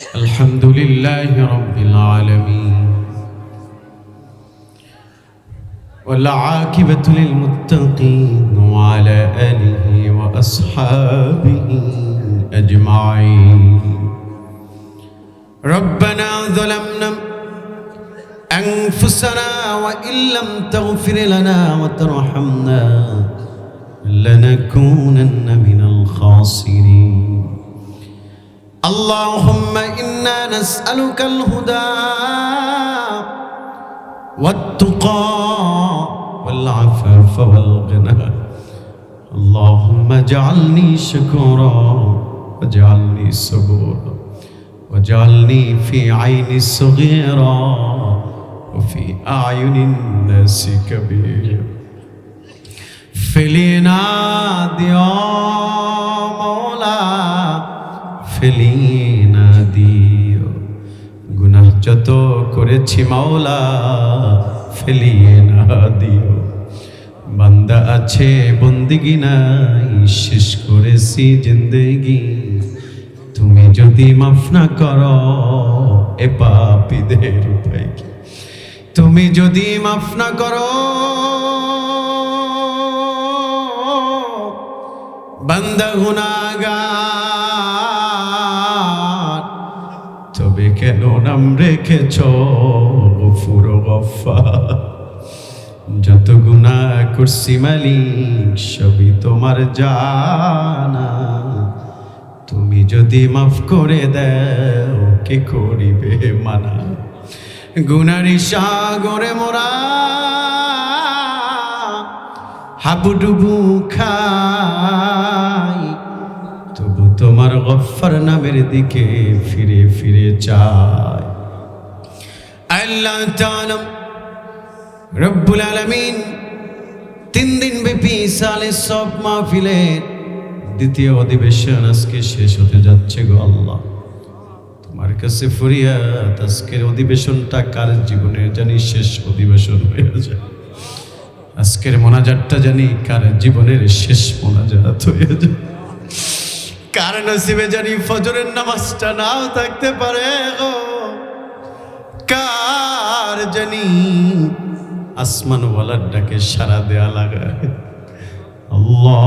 الحمد لله رب العالمين والعاقبة للمتقين وعلى آله وأصحابه أجمعين. ربنا ظلمنا أنفسنا وإن لم تغفر لنا وترحمنا لنكونن من الخاسرين. اللهم إنا نسألك الهدى والتقى والعفاف والغنى. اللهم اجعلني شكورا واجعلني صبورا واجعلني في عيني صغيرا وفي أعين الناس كبيرا. يا مولا যত করেছি মাওলা, ফেলিয়ে না দিও। বান্দা আছে, বন্দিগি নাই, শেষ করেছি জিন্দেগি। তুমি যদি মাফ না করো, এ পাপীদের উপায় কি? তুমি যদি মাফ না করো, বান্দা গুনাগার কেন নাম রেখেছ গফুর গফার যত গুণা করছি মালিক, সবই তোমার জানা। তুমি যদি মাফ করে দেও, কে করিবে মানা? গুনারি সাগরে মোরা হাবুডুবু তবু তোমার গফার নামের দিকে ফিরে ফিরে চাই। আল্লাহ তাআলা রব্বুল আলামিন তিন দিন ব্যাপী সালে সব মাহফিলের দ্বিতীয় অধিবেশন আজকে শেষ হতে যাচ্ছে গো আল্লাহ। তোমার কাছে ফরিয়াদ, আজকের অধিবেশনটা কার জীবনের জানি শেষ অধিবেশন হয়ে যায়। আজকের মোনাজাতটা জানি কার জীবনের শেষ মোনাজাত হয়ে যায়। কার নসিবে জানি ফজরের নামাজটা নাও থাকতে পারে গো। কার জানি আসমানওয়ালার ডাকে সারা দেয়া লাগায় আল্লাহ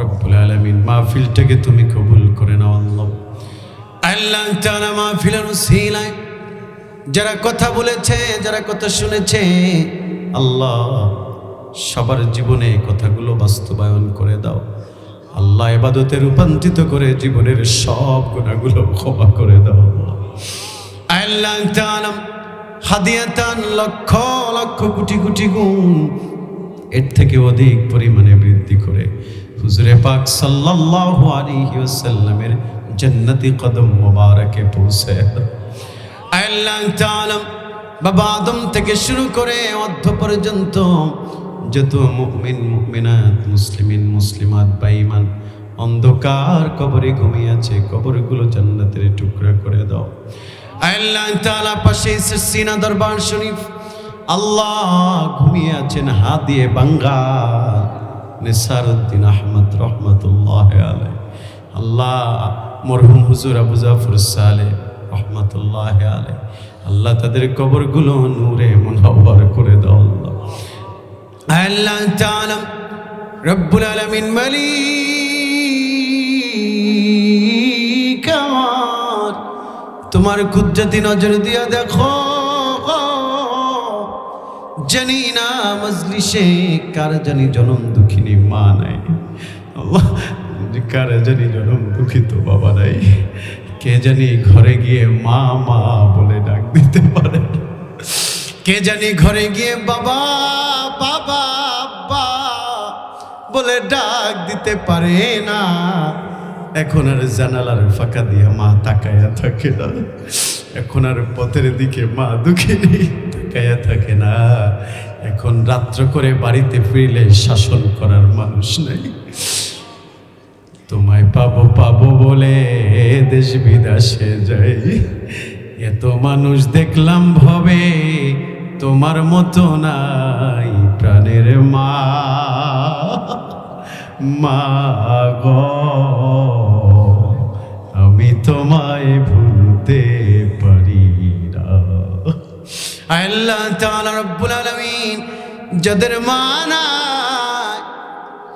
রব্বুল আলামিন মাহফিলটাকে তুমি কবুল করে নাও আল্লাহ। আল্লাহ তাআলা মাহফিলের উসিলায় যারা কথা বলেছে, যারা কথা শুনেছে, আল্লাহ সবার জীবনে কথাগুলো বাস্তবায়ন করে দাও। আল্লাহ এবাদতে রূপান্তরিত করে জীবনের সব গুণাগুলো ক্ষমা করে দাও। আল্লাহ তাআলা হাদিয়াতান, লক্ষ লক্ষ কোটি কোটি গুণ এর থেকে অধিক পরিমাণে বৃদ্ধি করে। হুজুরে পাক সাল্লাল্লাহু আলাইহি ওয়াসাল্লামের জান্নাতি কদম মোবারকে পৌঁছে। আল্লাহ তাআলা বাবা আদম থেকে শুরু করে অর্ধ পর্যন্ত যত মুমিন, মুমিনাত, মুসলিমিন, মুসলিমাত বাইমান অন্ধকার কবরে ঘুমিয়ে আছে, কবরগুলো জান্নাতের টুকরা করে দাও। আল্লাহ তাআলা পাশে সিনা দরবার শরীফ, আল্লাহ ঘুমিয়ে আছেন, হাত দিয়ে বাঙ্গা নিসারুদ্দিন আহমদ রহমতুল্লাহ আলাই আল্লাহ মরহুম হুজুর আবু জাফর সালে রহমতুল্লাহ আলাই আল্লাহ তাদের কবরগুলো নূরে মুনহর করে দাও। আল্লাহ তাআলা রব্বুল আলামিন মালিক তোমার কুজ্জাতি নজর দিয়া দেখো, জানি না মজলিসে কার জানি জনম দুঃখিনী মা নাই। কার জানি জনম দুঃখিত বাবা নাই। কে জানি ঘরে গিয়ে মা মা বলে ডাক দিতে পারে। কে জানি ঘরে গিয়ে বাবা বাবা, আব্বা বলে ডাক দিতে পারে না। এখন আর জানালার ফাঁকা দিয়ে মা তাকায়া থাকে না। এখন আর পথের দিকে মা দুঃখিনী তাকায়া থাকে না। এখন রাত্র করে বাড়িতে ফিরলে শাসন করার মানুষ নেই। তোমায় পাবো পাবো বলে দেশ বিদেশে যাই। এত মানুষ দেখলাম ভবে তোমার মতো নাই প্রাণের মা। মা গো, আমি তোমায় ভুলতে পারি না। আল্লাহ তাআলা রব্বুল আলামিন, যাদের মানা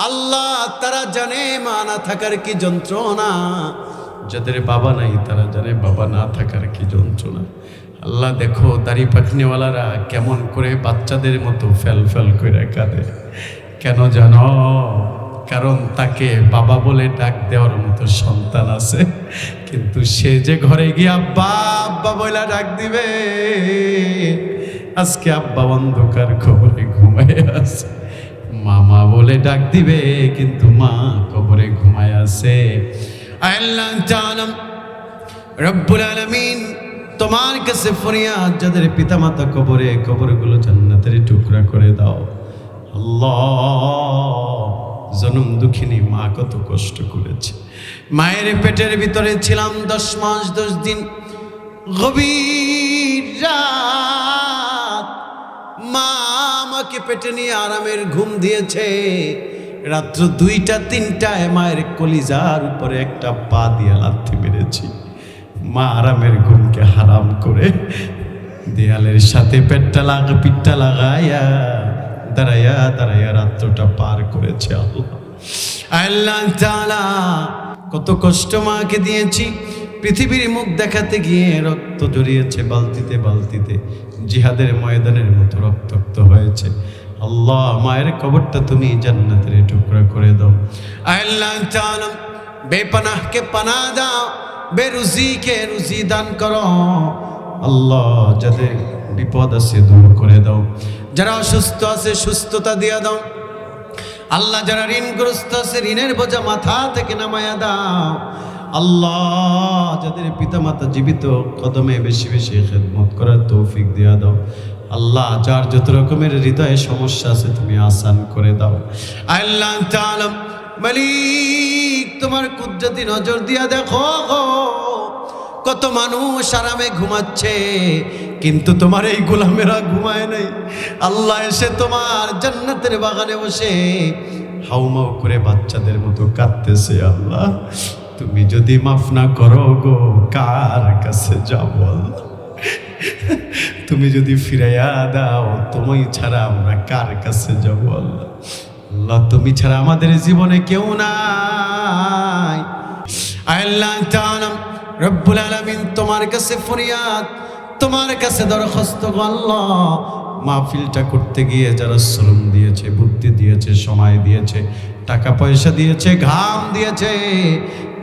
আল্লাহ তারা জানে মা না থাকার কি যন্ত্রণা। যাদের বাবা নাই, তারা জানে বাবা না থাকার কি যন্ত্রণা। আল্লাহ দেখো, দাড়ি পাখনিওয়ালারা কেমন করে বাচ্চাদের মতো ফেল ফেল করে কাঁদে। কেন জানো? কারণ তাকে বাবা বলে ডাক দেওয়ার মতো সন্তান আছে। কিন্তু সে যে ঘরে গিয়ে আব্বা আব্বা বইলা ডাক দিবে, আজকে আব্বা অন্ধকার খবরে ঘুমায় আছে। মামা বলে ডাক দিবে, কিন্তু মা কবরে ঘুমায় আছে। আল্লাহ জানাম, রব্বুল আলামিন তোমার কাছে ফরিয়াদ, যাদের পিতামাতা কবরে, কবরগুলো জান্নাতের টুকরা করে দাও। জনম দুঃখিনী, মা কত কষ্ট করেছে। মায়ের পেটের ভিতরে ছিলাম দশ মাস, দশ দিন। গভীর মা আমাকে পেটে নিয়ে আরামের ঘুম দিয়েছে। রাত্র দুইটা, তিনটায় মায়ের কলিজার উপরে একটা পা দিয়ে লাথি মেরেছি। মা আরামের ঘুমকে হারাম করে দেয়ালের সাথে পেটটা লাগা, পিঠটা লাগাইয়া দাঁড়াইয়া দাঁড়াইয়া রাত্রটা পার করেছে আল্লাহ। কত কষ্ট মাকে দিয়েছি। পৃথিবীর মুখ দেখাতে গিয়ে রক্ত জড়িয়েছে বালতিতে বালতিতে। জিহাদের ময়দানের মতো রক্তাক্ত হয়েছে। আল্লাহ, মায়ের কবরটা তুমি জান্নাতের টুকরা করে দাও। আল্লাহ বেপনাহকে পানা দাও। বেরুজিকে রুজি দান করো। আল্লাহ যাদের বিপদ আছে দূর করে দাও। যারা অসুস্থ আছে, সুস্থতা দিয়া দাও। আল্লাহ যারা ঋণগ্রস্ত আছে, ঋণের বোঝা মাথা থেকে নামায়া দাও। আল্লাহ যাদের পিতামাতা জীবিত, কদমে বেশি বেশি খেদমত করার তৌফিক দিয়া দাও। আল্লাহ যার যত রকমের হৃদয়ে সমস্যা আছে, তুমি আসান করে দাও। আল্লাহ মালিক, তোমার কুদরতি নজর দিয়া দেখো কত মানুষ আরামে ঘুমাচ্ছে, কিন্তু তোমার এই গোলামেরা ঘুমায় নাই। আল্লাহ এসে তোমার জান্নাতের বাগানে বসে হাউমাউ করে বাচ্চাদের মতো কাঁদতেছে, আল্লাহ। তুমি যদি মাফ না করো গো, কার কাছে যাব তুমি যদি ফিরাইয়া দাও তুমি ছাড়া আমরা কার কাছে যাব আল্লাহ? আল্লাহ, তুমি ছাড়া আমাদের জীবনে কেউ নাই। আল্লাহ তাআলা রব্বুল আলামিন তোমার কাছে ফরিয়াদ, তোমার কাছে দরখাস্ত আল্লাহ। মাহফিলটা করতে গিয়ে যারা শ্রম দিয়েছে, বুদ্ধি দিয়েছে, সময় দিয়েছে, টাকা পয়সা দিয়েছে, ঘাম দিয়েছে,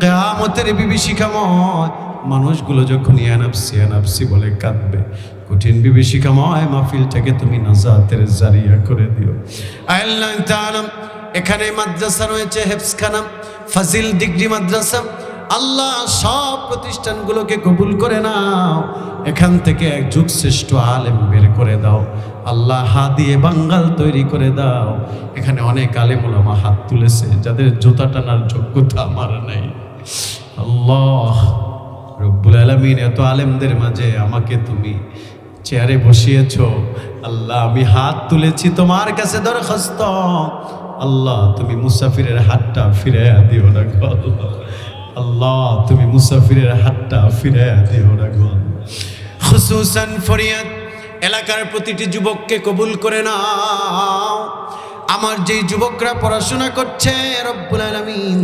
কেয়ামতের বিভীষিকাময় মানুষগুলো যখন ইয়ানাপসি ইয়ানাপসি বলে কাঁদবে, কঠিন বিভীষিকাময় মাহফিলটাকে তুমি নাজাতের জারিয়া করে দিও। আল্লাহ এখানে মাদ্রাসা রয়েছে হেফসখানা ফাজিল ডিগ্রি মাদ্রাসা। আল্লাহ সব প্রতিষ্ঠানগুলোকে কবুল করে নাও, এখান থেকে এক যুগ শ্রেষ্ঠ আলেম বের করে দাও। আল্লাহ হাত দিয়ে বাঙ্গাল তৈরি করে দাও। এখানে অনেক আলেম ওলামা হাত তুলেছে, যাদের জুতা টানার যোগ্যতা আমার নেই। আল্লাহ রব্বুল আলমিন, এত আলেমদের মাঝে আমাকে তুমি চেয়ারে বসিয়েছ। আল্লাহ, আমি হাত তুলেছি তোমার কাছে দরখাস্ত। আল্লাহ, তুমি মুসাফিরের হাতটা ফিরে দিও না গো আল্লাহ। তুমি মুসাফিরের হাতটা ফিরে দিও না গো খুসুসান ফরিয়াদ, এলাকার প্রতিটি যুবককে কবুল করে নাও। আমার যেই যুবকরা পড়াশোনা করছে, রব্বুল আলামিন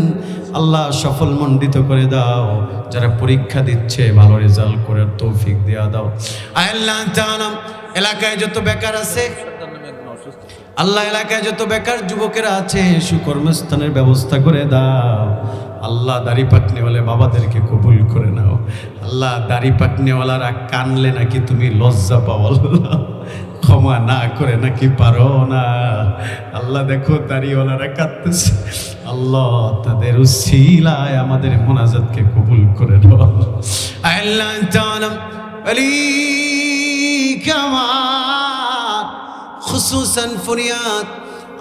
আল্লাহ সফল মণ্ডিত করে দাও। যারা পরীক্ষা দিচ্ছে, ভালো রেজাল্ট করে তৌফিক দেওয়া দাও। এলাকায় যত বেকার আছে, আল্লাহ এলাকায় যত বেকার যুবকেরা আছে, সুকর্মস্থানের ব্যবস্থা করে দাও। আল্লাহ দাড়ি পাকনিওয়ালা বাবাদেরকে কবুল করে নাও। আল্লাহ দাড়ি পাকনিওয়ালারা কানলে নাকি তুমি লজ্জা পাও ক্ষমা না করে নাকি পারো না। আল্লাহ দেখো দাড়িওয়ালারা কাঁদতেছে। আল্লাহ তাদের উসিলায় আমাদের মোনাজাতকে কবুল করে ফরিয়াদ।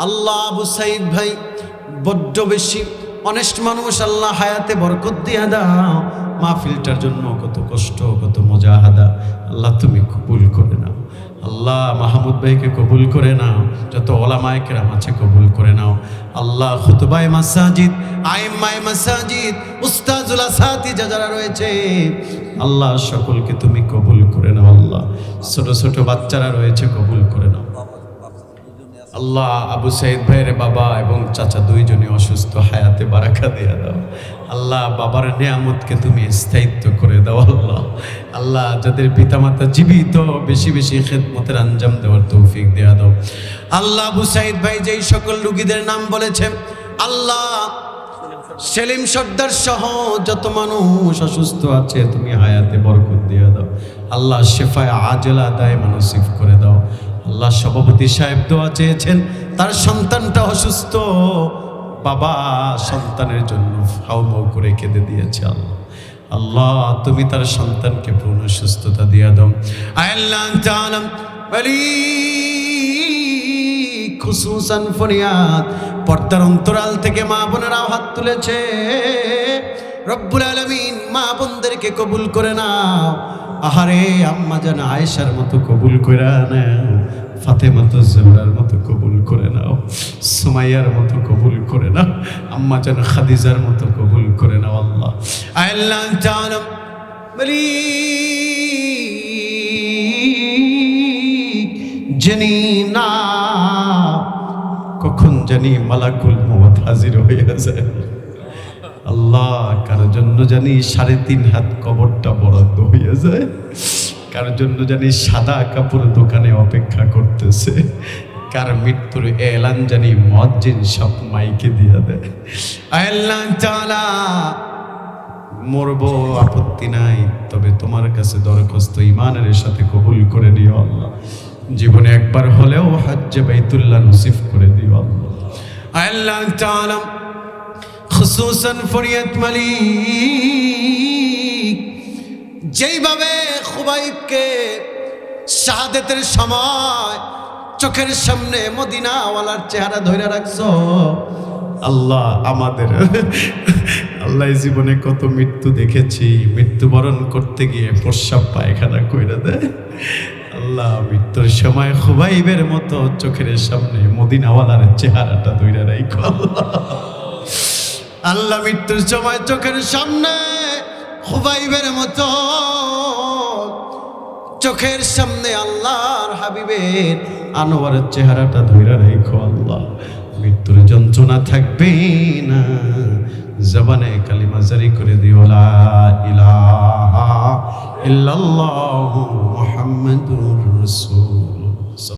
আল্লাহ আবু সাইদ ভাই বড্ড বেশি অনেস্ট মানুষ, আল্লাহ হায়াতে বরকত দিয়া দাও। মাহফিলটার জন্য কত কষ্ট, কত মজা মজাহাদা আল্লাহ তুমি কবুল করে নাও। আল্লাহ মাহমুদ ভাইকে কবুল করে নাও। যত ওলামায় কেরাম আছে কবুল করে নাও। আল্লাহ খুতবাই মাসাজিদ আইম্মাই মাসাজিদ, উস্তাজুল আসাতি যা যারা রয়েছে, আল্লাহ সকলকে তুমি কবুল করে নাও। আল্লাহ, ছোট ছোট বাচ্চারা রয়েছে কবুল করে নাও। আল্লাহ আবু সাইদ ভাইয়ের বাবা এবং চাচা দুইজনে অসুস্থ, হায়াতে বারাকা দিয়ে দাও। আল্লাহ বাবার নিয়ামতকে তুমি স্থায়িত্ব করে দাও, আল্লাহ। আল্লাহ যাদের পিতামাতা জীবিত, বেশি বেশি খেদমতের আঞ্জাম দেওয়ার তৌফিক দেওয়া দাও। আল্লাহ আবু সাইদ ভাই যেই সকল রুগীদের নাম বলেছেন আল্লাহ সেলিম সর্দার সহ যত মানুষ অসুস্থ আছে, তুমি হায়াতে বরকত দিয়ে দাও। আল্লাহ শেফায় আজলা দায় মানসিফ করে দাও। আল্লাহ সভাপতি সাহেব দোয়া চেয়েছেন, তার সন্তানটা অসুস্থ। বাবা সন্তানের জন্য হাউমাউ করে কেঁদে দিয়েছে আল্লাহ। আল্লাহ, তুমি তার সন্তানকে পূর্ণ সুস্থতা দিয়ে দাও। আল্লাহ তাআলা মালিক খুসুসান ফরিয়াদ, পর্দার অন্তরাল থেকে মা বোনেরাও হাত তুলেছে। রব্বুল আলমিন মা বোনদেরকে কবুল করে নাও। আহারে আম্মা যেন আয়েশার মতো কবুল করে নাও ফাতেমা তো জোহরার মতো কবুল করে নাও, সুমাইয়ার মতো কবুল করে নাও, আম্মা যেন খাদিজার মতো কবুল করে নাও, আল্লাহ। আল্লাহ জানম জানি না, কখন জানি মালাকুল মত হাজির হয়ে যায়। আল্লাহ কার জন্য জানি সাড়ে তিন হাত কবরটা বরাদ্দ হয়ে যায় কার জন্য জানি সাদা কাপড় দোকানে অপেক্ষা করতেছে, কার মৃত্যুর এলান জানি মজ্জিন সব মাইকে দিয়ে দেয়। মরবো, আপত্তি নাই, তবে তোমার কাছে দরখাস্ত ইমানের সাথে কবুল করে দিও আল্লাহ। জীবনে একবার হলেও হজ্জে বাইতুল্লাহ নসিফ করে দিও আল্লাহ। আল্লাহ তাআলা খুসুসান ফরিয়াত মালিক যেইভাবে খুবাইবকে শাহাদাতের সময় চোখের সামনে মদিনাওয়ালার চেহারা ধরে রাখছো, আল্লাহ আমাদের, আল্লাহ জীবনে কত মৃত্যু দেখেছি। মৃত্যুবরণ করতে গিয়ে প্রস্রাব পায়খানা কইরা দেয়। আল্লাহ মৃত্যুর সময় খুবাইবের মতো চোখের সামনে মদিনাওয়ালার চেহারাটা ধরে রাখো আল্লাহ। আল্লাহ মৃত্যুর সময় চোখের সামনে খুবাইবের মতো, চোখের সামনে আল্লাহর হাবিবের আনোয়ারের চেহারাটা ধইরা রেখো আল্লাহ। মৃত্যুর যন্ত্রণা থাকবে না। জবানে কালিমা জারি করে দিও, লা ইলাহা ইল্লাল্লাহু মুহাম্মাদুর রাসূল